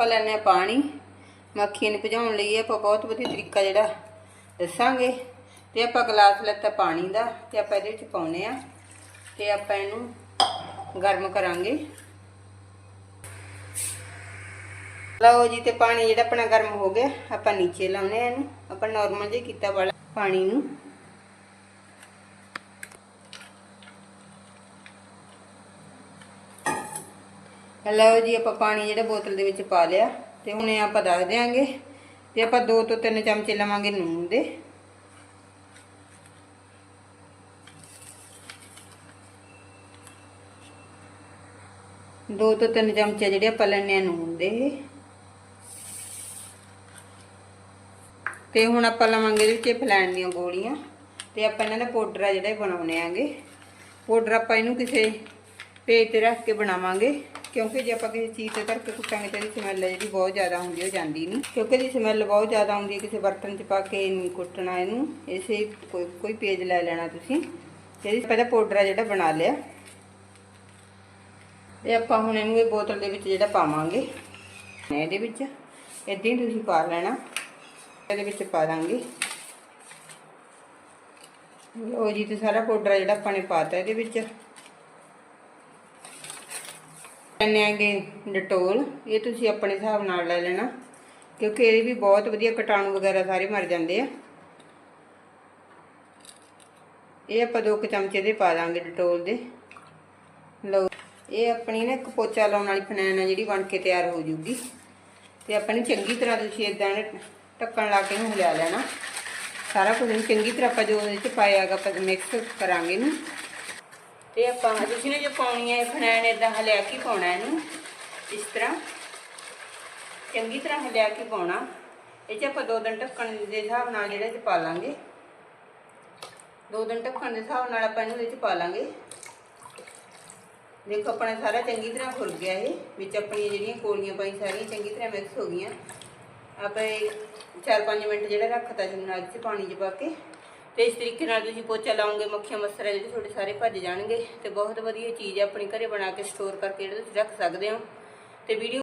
ਆਪਾਂ ਲੈਣੇ ਆ ਪਾਣੀ। ਮੱਖੀਆਂ ਨੂੰ ਭਜਾਉਣ ਲਈ ਆਪਾਂ ਬਹੁਤ ਵਧੀਆ ਤਰੀਕਾ ਜਿਹੜਾ ਦੱਸਾਂਗੇ। ਤੇ ਆਪਾਂ ਗਲਾਸ ਲੈਤਾ ਪਾਣੀ ਦਾ ਤੇ ਆਪਾਂ ਇਹਦੇ ਵਿੱਚ ਪਾਉਨੇ ਆ ਤੇ ਆਪਾਂ ਇਹਨੂੰ ਗਰਮ ਕਰਾਂਗੇ। ਲਓ ਜੀ, ਤੇ ਪਾਣੀ ਜਿਹੜਾ ਆਪਣਾ ਗਰਮ ਹੋ ਗਿਆ, ਆਪਾਂ ਨੀਚੇ ਲਾਉਨੇ ਆ ਇਹਨੂੰ। ਆਪਾਂ ਨਾਰਮਲ ਜਿਹਾ ਕੀਤਾ ਵਾਲਾ ਪਾਣੀ ਨੂੰ। ਲਓ ਜੀ, ਆਪਾਂ ਪਾਣੀ ਜਿਹੜਾ ਬੋਤਲ ਦੇ ਵਿੱਚ ਪਾ ਲਿਆ ਤੇ ਹੁਣ ਇਹ ਆਪਾਂ ਦੱਸ ਦਿਆਂਗੇ ਤੇ ਆਪਾਂ 2 ਤੋਂ 3 ਚਮਚੇ ਲਵਾਂਗੇ ਨੂਨ ਦੇ। ਦੋ ਤੋਂ ਤਿੰਨ ਚਮਚੇ ਜਿਹੜੇ ਆਪਾਂ ਲੈਣੇ ਆ ਨੂਨ ਦੇ। ਤੇ ਹੁਣ ਆਪਾਂ ਲਵਾਂਗੇ ਇਹਦੇ ਵਿੱਚ ਫਲੈਣ ਦੀਆਂ ਗੋਲੀਆਂ ਤੇ ਆਪਾਂ ਇਹਨਾਂ ਦਾ ਪਾਊਡਰ ਆ ਜਿਹੜਾ ਇਹ ਬਣਾਉਣੇ ਆਂਗੇ। ਪਾਊਡਰ ਆਪਾਂ ਇਹਨੂੰ ਕਿਸੇ ਪੇਜ ਤੇ ਰੱਖ ਕੇ ਬਣਾਵਾਂਗੇ। ਕਿਉਂਕਿ ਜੇ ਆਪਾਂ ਕਿਸੇ ਚੀਜ਼ ਤੇ ਧਰ ਕੇ ਕੁੱਟਾਂਗੇ ਤਾਂ ਇਹਦੀ ਸਮੈਲ ਜਿਹੜੀ ਬਹੁਤ ਜ਼ਿਆਦਾ ਹੁੰਦੀ ਉਹ ਜਾਂਦੀ ਨਹੀਂ। ਕਿਉਂਕਿ ਇਹਦੀ ਸਮੈਲ ਬਹੁਤ ਜ਼ਿਆਦਾ ਆਉਂਦੀ ਹੈ ਕਿਸੇ ਬਰਤਨ 'ਚ ਪਾ ਕੇ ਨਹੀਂ ਕੁੱਟਣਾ ਇਹਨੂੰ, ਇਸੇ ਕੋਈ ਕੋਈ ਪੇਜ ਲੈ ਲੈਣਾ ਤੁਸੀਂ। ਇਹਦੀ ਪਹਿਲਾਂ ਪਾਊਡਰ ਆ ਜਿਹੜਾ ਬਣਾ ਲਿਆ। ਤੇ ਆਪਾਂ ਹੁਣ ਇਹਨੂੰ ਇਹ ਬੋਤਲ ਦੇ ਵਿੱਚ ਜਿਹੜਾ ਪਾਵਾਂਗੇ। ਇਹਦੇ ਵਿੱਚ ਇਦਾਂ ਹੀ ਤੁਸੀਂ ਪਾ ਲੈਣਾ। ਇਹਦੇ ਵਿੱਚ ਪਾ ਦਾਂਗੇ। ਲਓ ਜੀ, ਤੇ ਸਾਰਾ ਪਾਊਡਰ ਜਿਹੜਾ ਆਪਾਂ ਨੇ ਪਾਤਾ ਇਹਦੇ ਵਿੱਚ। ਲੈਣੇ ਆਂਗੇ ਡਟੋਲ, ਇਹ ਤੁਸੀਂ ਆਪਣੇ ਹਿਸਾਬ ਨਾਲ ਲੈ ਲੈਣਾ, ਕਿਉਂਕਿ ਇਹਦੇ ਵੀ ਬਹੁਤ ਵਧੀਆ ਕੀਟਾਣੂ ਵਗੈਰਾ ਸਾਰੇ ਮਰ ਜਾਂਦੇ ਆ। ਇਹ ਆਪਾਂ ਦੋ ਕੁ ਚਮਚੇ ਦੇ ਪਾ ਦਾਂਗੇ ਡਟੋਲ ਦੇ। ਲਓ, ਇਹ ਆਪਣੀ ਨਾ ਇੱਕ ਪੋਚਾ ਲਾਉਣ ਵਾਲੀ ਫਨੈਨ ਆ ਜਿਹੜੀ ਬਣ ਕੇ ਤਿਆਰ ਹੋ ਜੂਗੀ। ਤੇ ਆਪਾਂ ਨੂੰ ਚੰਗੀ ਤਰ੍ਹਾਂ ਤੁਸੀਂ ਇਦਾਂ ਢੱਕਣ ਲਾ ਕੇ ਇਹਨੂੰ ਹਿਲਾ ਲੈਣਾ। ਸਾਰਾ ਕੁਝ ਨੂੰ ਚੰਗੀ ਤਰ੍ਹਾਂ ਆਪਾਂ ਜੋ ਇਹਦੇ ਚ ਪਾਇਆਗਾ ਆਪਾਂ ਮਿਕਸ ਕਰਾਂਗੇ ਇਹਨੂੰ। ਤੇ ਆਪਾਂ ਤੁਸੀਂ ਨੇ ਜੋ ਪਾਉਣੀ ਹੈ ਫਨੈਨ ਇਦਾਂ ਹਲਿਆ ਕੇ ਪਾਉਣਾ ਇਹਨੂੰ, ਇਸ ਤਰ੍ਹਾਂ। ਚੰਗੀ ਤਰ੍ਹਾਂ ਹਲਿਆ ਕੇ ਪਾਉਣਾ। ਇਹ ਚ ਆਪਾਂ ਦੋ ਦਿਨ ਢੱਕਣ ਦੇ ਹਿਸਾਬ ਨਾਲ ਜਿਹੜਾ ਇਹ ਪਾ ਲਾਂਗੇ। ਦੋ ਦਿਨ ਢੱਕਣ ਦੇ ਹਿਸਾਬ ਨਾਲ ਆਪਾਂ ਇਹਨੂੰ ਇਹਦੇ ਚ ਪਾ ਲਾਂਗੇ। ਦੇਖੋ ਆਪਣਾ ਸਾਰਾ ਚੰਗੀ ਤਰ੍ਹਾਂ ਫੁੱਲ ਗਿਆ ਇਹ। ਵਿੱਚ ਆਪਣੀਆਂ ਜਿਹੜੀਆਂ ਕੋਲੀਆਂ ਪਾਈ ਸਾਰੀਆਂ ਚੰਗੀ ਤਰ੍ਹਾਂ ਮਿਕਸ ਹੋ ਗਈਆਂ। ਆਪਾਂ ਇਹ 4-5 ਮਿੰਟ ਜਿਹੜਾ ਰੱਖਤਾ ਸੀ ਨਾਲ ਚ ਪਾਣੀ 'ਚ ਪਾ ਕੇ। ਤੇ ਇਸ ਤਰੀਕੇ ਨਾਲ ਤੁਸੀਂ ਪੋਚਾ ਲਾਓਗੇ, ਮੱਖੀਆਂ ਮੱਛਰ ਆ ਜਿਹੜੇ ਤੁਹਾਡੇ ਸਾਰੇ ਭੱਜ ਜਾਣਗੇ ਤੇ ਬਹੁਤ ਵਧੀਆ ਚੀਜ਼ ਹੈ, ਆਪਣੀ ਘਰੇ ਬਣਾ ਕੇ ਸਟੋਰ ਕਰਕੇ ਜਿਹੜੇ ਤੁਸੀਂ ਰੱਖ ਸਕਦੇ ਹੋ। ਤੇ ਵੀਡੀਓ